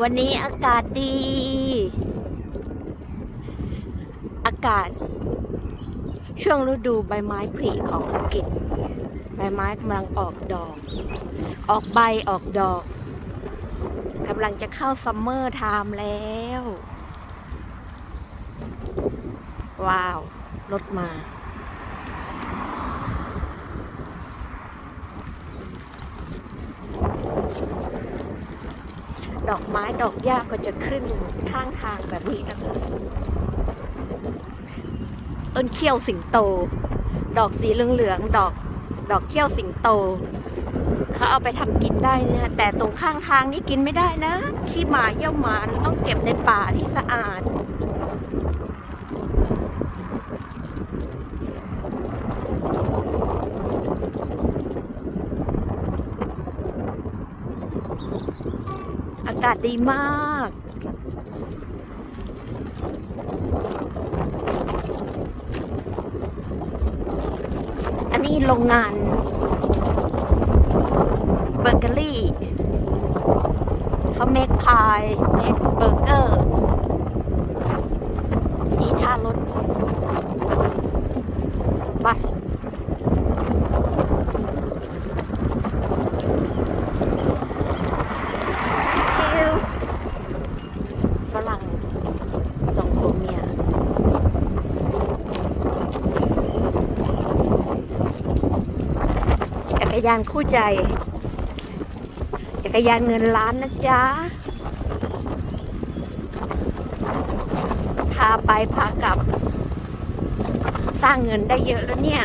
วันนี้อากาศดี อากาศ ช่วงฤดูใบไม้ผลิของอังกฤษ ใบไม้กำลังออกดอก ออกใบออกดอกกำลังจะเข้าซัมเมอร์ไทม์แล้ว ว้าว รถมา ดอกไม้ดอกหญ้าก็จะขึ้นข้างทางแบบนี้นะคะต้นเขี้ยวสิงโต ดอกสีเหลืองๆดอกดอกเขี้ยวสิงโตเขาเอาไปทำกินได้นะแต่ตรงข้างทางนี่กินไม่ได้นะขี้หมาเยี่ยวหมาต้องเก็บในป่าที่สะอาดากาศดีมาก อันนี้โรงงานเบเกอรี่เขาเมคพายเมคเบอร์เกอร์ นี่ท่ารถบัส ฮิลฝรั่งสองตัวเมีย จักร ยานคู่ใจ จักรยานเงินล้านนะจ๊ะ พาไปพากลับ สร้างเงินได้เยอะแล้วเนี่ย